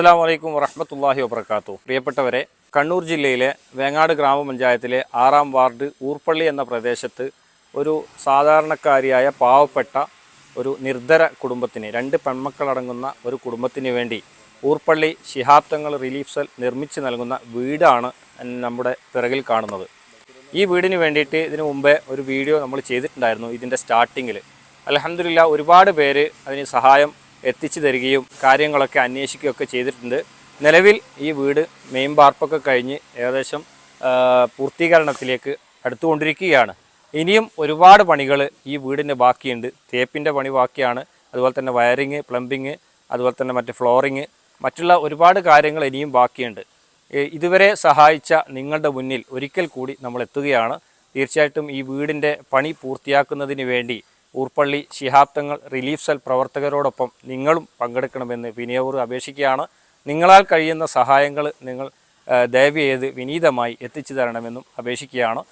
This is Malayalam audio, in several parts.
അസ്സാം വലൈക്കും വറഹമത്തല്ലാഹി വബർക്കാത്തു പ്രിയപ്പെട്ടവരെ കണ്ണൂർ ജില്ലയിലെ വേങ്ങാട് ഗ്രാമപഞ്ചായത്തിലെ ആറാം വാർഡ് ഊർപ്പള്ളി എന്ന പ്രദേശത്ത് ഒരു സാധാരണക്കാരിയായ പാവപ്പെട്ട ഒരു നിർധര കുടുംബത്തിന് രണ്ട് പെൺമക്കളടങ്ങുന്ന ഒരു കുടുംബത്തിന് വേണ്ടി ഊർപ്പള്ളി ശിഹാബ്ദങ്ങൾ റിലീഫ് സെൽ നിർമ്മിച്ച് നൽകുന്ന വീടാണ് നമ്മുടെ പിറകിൽ കാണുന്നത്. ഈ വീടിന് വേണ്ടിയിട്ട് ഇതിനു മുമ്പേ ഒരു വീഡിയോ നമ്മൾ ചെയ്തിട്ടുണ്ടായിരുന്നു ഇതിന്റെ സ്റ്റാർട്ടിങ്ങിൽ അലഹമില്ല ഒരുപാട് പേര് അതിന് സഹായം എത്തിച്ചു തരികയും കാര്യങ്ങളൊക്കെ അന്വേഷിക്കുകയൊക്കെ ചെയ്തിട്ടുണ്ട്. നിലവിൽ ഈ വീട് മെയിൻ പാർപ്പൊക്കെ കഴിഞ്ഞ് ഏകദേശം പൂർത്തീകരണത്തിലേക്ക് അടുത്തുകൊണ്ടിരിക്കുകയാണ്. ഇനിയും ഒരുപാട് പണികൾ ഈ വീടിന്റെ ബാക്കിയുണ്ട്. തേപ്പിന്റെ പണി ബാക്കിയാണ്. അതുപോലെ തന്നെ വയറിങ് പ്ലംബിങ് അതുപോലെ തന്നെ മറ്റ് ഫ്ലോറിങ് മറ്റുള്ള ഒരുപാട് കാര്യങ്ങൾ ഇനിയും ബാക്കിയുണ്ട്. ഇതുവരെ സഹായിച്ച നിങ്ങളുടെ മുന്നിൽ ഒരിക്കൽ കൂടി നമ്മൾ എത്തുകയാണ്. തീർച്ചയായിട്ടും ഈ വീടിന്റെ പണി പൂർത്തിയാക്കുന്നതിന് വേണ്ടി ഊർപ്പള്ളി ശിഹാബ്ദങ്ങൾ റിലീഫ് സെൽ പ്രവർത്തകരോടൊപ്പം നിങ്ങളും പങ്കെടുക്കണമെന്ന് വിനയപൂർവം അപേക്ഷിക്കുകയാണ്. നിങ്ങളാൽ കഴിയുന്ന സഹായങ്ങൾ നിങ്ങൾ ദയവ് ചെയ്ത് വിനീതമായി എത്തിച്ചു തരണമെന്നും അപേക്ഷിക്കുകയാണ്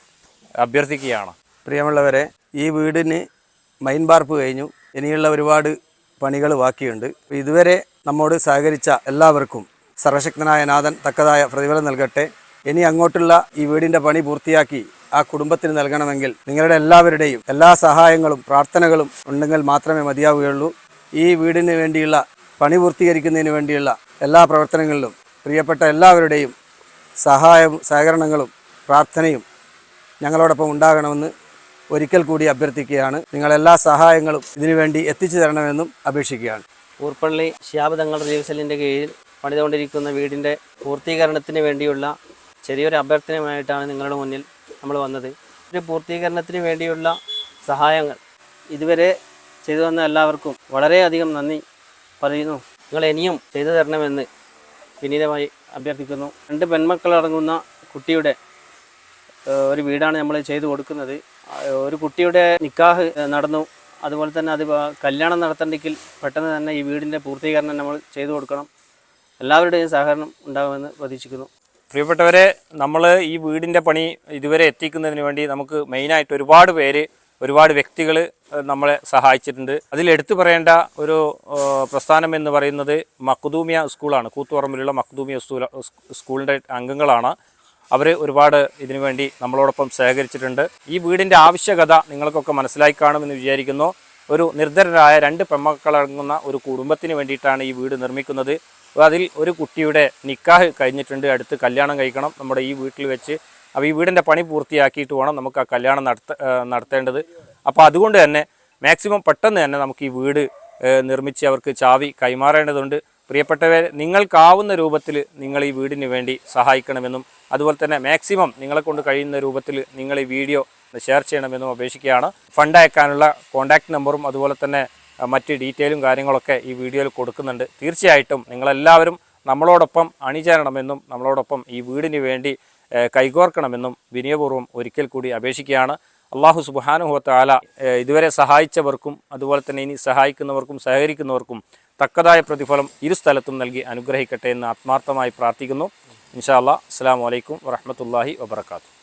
അഭ്യർത്ഥിക്കുകയാണ്. പ്രിയമുള്ളവരെ ഈ വീടിന് മൈൻ പാർപ്പ് കഴിഞ്ഞു. ഇനിയുള്ള ഒരുപാട് പണികൾ ബാക്കിയുണ്ട്. ഇതുവരെ നമ്മോട് സഹകരിച്ച എല്ലാവർക്കും സർവശക്തനായ നാഥൻ തക്കതായ പ്രതിഫലം നൽകട്ടെ. ഇനി അങ്ങോട്ടുള്ള ഈ വീടിന്റെ പണി പൂർത്തിയാക്കി ആ കുടുംബത്തിന് നൽകണമെങ്കിൽ നിങ്ങളുടെ എല്ലാവരുടെയും എല്ലാ സഹായങ്ങളും പ്രാർത്ഥനകളും ഉണ്ടെങ്കിൽ മാത്രമേ മതിയാവുകയുള്ളൂ. ഈ വീടിന് വേണ്ടിയുള്ള പണി പൂർത്തീകരിക്കുന്നതിന് വേണ്ടിയുള്ള എല്ലാ പ്രവർത്തനങ്ങളിലും പ്രിയപ്പെട്ട എല്ലാവരുടെയും സഹായവും സഹകരണങ്ങളും പ്രാർത്ഥനയും ഞങ്ങളോടൊപ്പം ഉണ്ടാകണമെന്ന് ഒരിക്കൽ കൂടി അഭ്യർത്ഥിക്കുകയാണ്. നിങ്ങളെല്ലാ സഹായങ്ങളും ഇതിനുവേണ്ടി എത്തിച്ചു തരണമെന്നും അപേക്ഷിക്കുകയാണ്. ഊർപ്പള്ളി ശാബദങ്ങൾ റിലീഫ്സലിന്റെ കീഴിൽ പണിതുകൊണ്ടിരിക്കുന്ന വീടിന്റെ പൂർത്തീകരണത്തിന് വേണ്ടിയുള്ള ചെറിയൊരു അഭ്യർത്ഥനയുമായിട്ടാണ് നിങ്ങളുടെ മുന്നിൽ നമ്മൾ വന്നത്. ഒരു പൂർത്തീകരണത്തിന് വേണ്ടിയുള്ള സഹായങ്ങൾ ഇതുവരെ ചെയ്തു തന്ന എല്ലാവർക്കും വളരെയധികം നന്ദി പറയുന്നു. നിങ്ങൾ ഇനിയും ചെയ്തു തരണമെന്ന് വിനീതമായി അഭ്യർത്ഥിക്കുന്നു. രണ്ട് പെൺമക്കളടങ്ങുന്ന കുട്ടിയുടെ ഒരു വീടാണ് നമ്മൾ ചെയ്തു കൊടുക്കുന്നത്. ഒരു കുട്ടിയുടെ നിക്കാഹ് നടന്നു. അതുപോലെ തന്നെ അത് കല്യാണം നടത്തണ്ടെങ്കിൽ പെട്ടെന്ന് തന്നെ ഈ വീടിന്റെ പൂർത്തീകരണം നമ്മൾ ചെയ്തു കൊടുക്കണം. എല്ലാവരുടെയും സഹകരണം ഉണ്ടാകുമെന്ന് പ്രതീക്ഷിക്കുന്നു. പ്രിയപ്പെട്ടവരെ നമ്മൾ ഈ വീടിന്റെ പണി ഇതുവരെ എത്തിക്കുന്നതിന് വേണ്ടി നമുക്ക് മെയിനായിട്ട് ഒരുപാട് പേര് ഒരുപാട് വ്യക്തികൾ നമ്മളെ സഹായിച്ചിട്ടുണ്ട്. അതിൽ എടുത്തു പറയേണ്ട ഒരു പ്രസ്ഥാനം എന്ന് പറയുന്നത് മഖ്ദൂമിയ സ്കൂളാണ്. കൂത്തുപറമ്പിലുള്ള സ്കൂൾ സ്കൂളിന്റെ അംഗങ്ങളാണ്. അവർ ഒരുപാട് ഇതിനുവേണ്ടി നമ്മളോടൊപ്പം സഹകരിച്ചിട്ടുണ്ട്. ഈ വീടിന്റെ ആവശ്യകത നിങ്ങൾക്കൊക്കെ മനസ്സിലായി കാണുമെന്ന് വിചാരിക്കുന്നു. ഒരു നിർദ്ധരരായ രണ്ട് പെമ്മക്കളടങ്ങുന്ന ഒരു കുടുംബത്തിന് വേണ്ടിയിട്ടാണ് ഈ വീട് നിർമ്മിക്കുന്നത്. അതിൽ ഒരു കുട്ടിയുടെ നിക്കാഹ് കഴിഞ്ഞിട്ടുണ്ട്. അടുത്ത് കല്യാണം കഴിക്കണം നമ്മുടെ ഈ വീട്ടിൽ വെച്ച്. അപ്പോൾ ഈ വീടിന്റെ പണി പൂർത്തിയാക്കിയിട്ട് വേണം നമുക്ക് ആ കല്യാണം നടത്ത നടത്തേണ്ടത്. അപ്പോൾ അതുകൊണ്ട് തന്നെ മാക്സിമം പെട്ടെന്ന് തന്നെ നമുക്ക് ഈ വീട് നിർമ്മിച്ച് അവർക്ക് ചാവി കൈമാറേണ്ടതുണ്ട്. പ്രിയപ്പെട്ടവരെ നിങ്ങൾക്കാവുന്ന രൂപത്തിൽ നിങ്ങൾ ഈ വീടിന് വേണ്ടി സഹായിക്കണമെന്നും അതുപോലെ തന്നെ മാക്സിമം നിങ്ങളെ കൊണ്ട് കഴിയുന്ന രൂപത്തിൽ നിങ്ങൾ ഈ വീഡിയോ ഷെയർ ചെയ്യണമെന്നും അപേക്ഷിക്കുകയാണ്. ഫണ്ട് അയക്കാനുള്ള കോൺടാക്റ്റ് നമ്പറും അതുപോലെ തന്നെ മറ്റ് ഡീറ്റെയിലും കാര്യങ്ങളൊക്കെ ഈ വീഡിയോയിൽ കൊടുക്കുന്നുണ്ട്. തീർച്ചയായിട്ടും നിങ്ങളെല്ലാവരും നമ്മളോടൊപ്പം അണിചേരണമെന്നും നമ്മളോടൊപ്പം ഈ വീടിന് വേണ്ടി കൈകോർക്കണമെന്നും വിനയപൂർവം ഒരിക്കൽ കൂടി അപേക്ഷിക്കുകയാണ്. അള്ളാഹു സുബാനുഹത്താല ഇതുവരെ സഹായിച്ചവർക്കും അതുപോലെ തന്നെ ഇനി സഹായിക്കുന്നവർക്കും സഹകരിക്കുന്നവർക്കും തക്കതായ പ്രതിഫലം ഇരു സ്ഥലത്തും നൽകി അനുഗ്രഹിക്കട്ടെ എന്ന് ആത്മാർത്ഥമായി പ്രാർത്ഥിക്കുന്നു. ഇൻഷാ അല്ലാ അസ്സാം വലൈക്കും വറഹമത്തല്ലാഹി വബർക്കാത്തു